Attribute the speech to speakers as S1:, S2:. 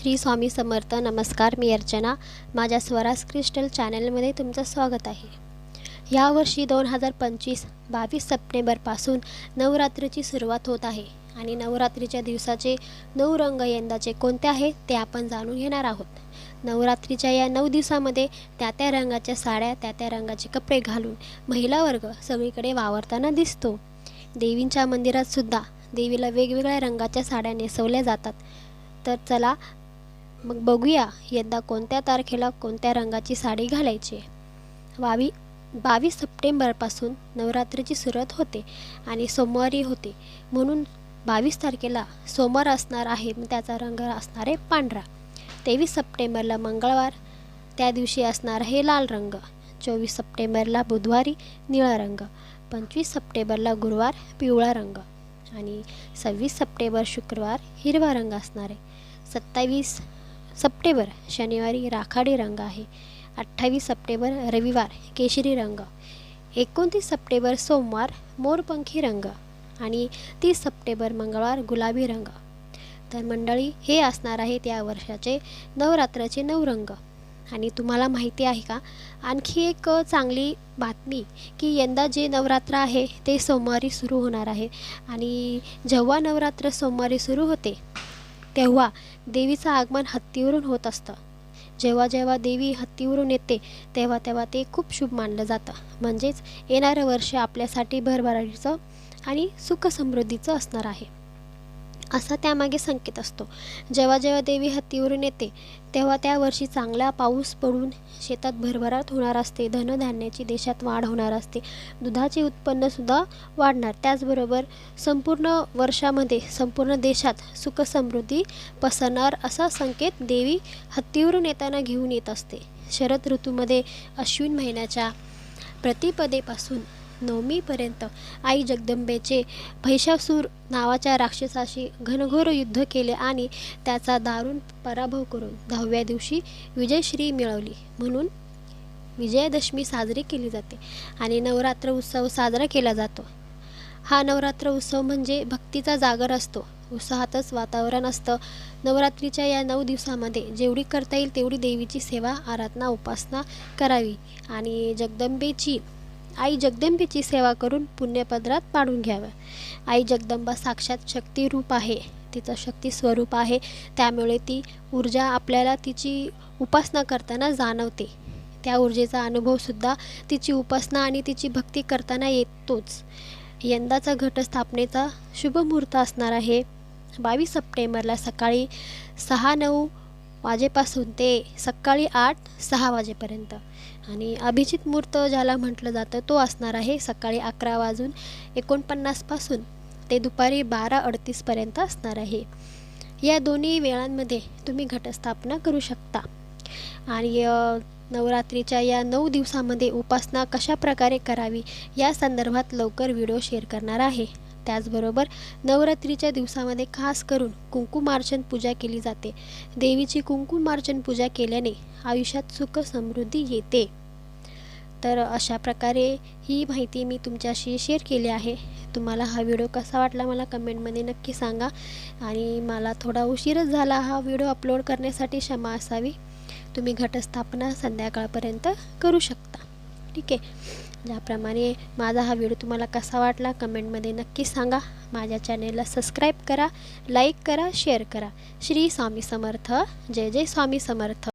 S1: श्री स्वामी समर्थ नमस्कार मी अर्चना. माझ्या स्वराज क्रिस्टल चॅनलमध्ये तुमचं स्वागत आहे. यावर्षी दोन हजार पंचवीस बावीस सप्टेंबरपासून नवरात्रीची सुरुवात होत आहे आणि नवरात्रीच्या दिवसाचे नऊ रंग यंदाचे कोणते आहेत ते आपण जाणून घेणार आहोत. नवरात्रीच्या या नऊ दिवसामध्ये त्या त्या रंगाच्या साड्या त्या त्या रंगाचे कपडे घालून महिला वर्ग सगळीकडे वावरताना दिसतो. देवींच्या मंदिरात सुद्धा देवीला वेगवेगळ्या रंगाच्या साड्या नेसवल्या जातात. तर चला मग बघूया यंदा कोणत्या तारखेला कोणत्या रंगाची साडी घालायची? वावी बावी बावीस सप्टेंबरपासून नवरात्रीची सुरुवात होते आणि सोमवारी होते. म्हणून बावीस तारखेला सोमवार असणार आहे मग त्याचा रंग असणार आहे पांढरा. तेवीस सप्टेंबरला मंगळवार त्या दिवशी असणार आहे लाल रंग. चोवीस सप्टेंबरला बुधवारी निळा रंग. पंचवीस सप्टेंबरला गुरुवार पिवळा रंग. आणि सव्वीस सप्टेंबर शुक्रवार हिरवा रंग असणार आहे. सत्तावीस सप्टेंबर शनिवारी राखाडी रंग आहे. अठ्ठावीस सप्टेंबर रविवार केशरी रंग. एकोणतीस सप्टेंबर सोमवार मोरपंखी रंग. आणि तीस सप्टेंबर मंगळवार गुलाबी रंग. तर मंडळी हे असणार आहे त्या वर्षाचे नवरात्राचे नऊ रंग. आणि तुम्हाला माहिती आहे का आणखी एक चांगली बातमी की यंदा जे नवरात्र आहे ते सोमवारी सुरू होणार आहे. आणि जेव्हा नवरात्र सोमवारी सुरू होते तेव्हा देवीचं आगमन हत्तीवरून होत असतं. जेव्हा जेव्हा देवी हत्तीवरून येते तेव्हा तेव्हा ते खूप शुभ मानलं जातं. म्हणजेच येणारं वर्ष आपल्यासाठी भरभराटीचं आणि सुखसमृद्धीचं असणार आहे. असा त्यामागे संकेत असतो. जेव्हा जेव्हा देवी हत्तीवरून येते तेव्हा त्या वर्षी चांगला पाऊस पडून शेतात भरभराट होणार असते धनधान्याची देशात वाढ होणार असते दुधाचे उत्पन्नसुद्धा वाढणार. त्याचबरोबर संपूर्ण वर्षामध्ये संपूर्ण देशात सुखसमृद्धी पसरणार असा संकेत देवी हत्तीवरून येताना घेऊन येत असते. शरद ऋतूमध्ये अश्विन महिन्याच्या प्रतिपदेपासून नवमीपर्यंत आई जगदंबेचे भैशासूर नावाच्या राक्षसाशी घनघोर युद्ध केले आणि त्याचा दारुण पराभव करून दहाव्या दिवशी विजयश्री मिळवली. म्हणून विजयादशमी साजरी केली जाते आणि नवरात्र उत्सव साजरा केला जातो. हा नवरात्र उत्सव म्हणजे भक्तीचा जागर असतो. उत्साहातच वातावरण असतं. नवरात्रीच्या या नऊ दिवसामध्ये जेवढी करता येईल तेवढी देवीची सेवा आराधना उपासना करावी आणि जगदंबेची आई जगदंबेची सेवा करून पुण्यपदरात पाडून घ्यावं. आई जगदंबा साक्षात शक्तिरूप आहे. तिचं शक्ती स्वरूप आहे. त्यामुळे ती ऊर्जा आपल्याला तिची उपासना करताना जाणवते. त्या ऊर्जेचा अनुभवसुद्धा तिची उपासना आणि तिची भक्ती करताना येतोच. यंदाचा घटस्थापनेचा शुभ मुहूर्त असणार आहे. बावीस सप्टेंबरला सकाळी सहा नऊ वाजेपासून ते सकाळी आठ सहा वाजेपर्यंत. आणि अभिजित मूर्त ज्याला म्हटलं जातं तो असणार आहे सकाळी अकरा वाजून एकोणपन्नासपासून ते दुपारी बारा अडतीसपर्यंत असणार आहे. या दोन्ही वेळांमध्ये तुम्ही घटस्थापना करू शकता. आणि नवरात्रीच्या या नऊ दिवसामध्ये उपासना कशा प्रकारे करावी या संदर्भात लवकर व्हिडिओ शेअर करणार आहे. त्याचबरोबर नवरात्रीच्या दिवसामध्ये खास करून कुंकुमार्चन पूजा केली जाते. देवीची कुंकुमार्चन पूजा केल्याने आयुष्यात सुख समृद्धी येते. तर अशा प्रकारे ही माहिती मी तुमच्याशी शेअर केली आहे. तुम्हाला हा व्हिडिओ कसा वाटला मला कमेंटमध्ये नक्की सांगा. आणि मला थोडा उशीरच झाला हा व्हिडिओ अपलोड करण्यासाठी क्षमा असावी. तुम्ही घटस्थापना संध्याकाळपर्यंत करू शकता. ठीक आहे. ज्याप्रमाणे माझा हा व्हिडिओ तुम्हाला कसा वाटला कमेंटमध्ये नक्की सांगा. माझ्या चॅनेलला सबस्क्राईब करा लाईक करा शेअर करा. श्री स्वामी समर्थ. जय जय स्वामी समर्थ.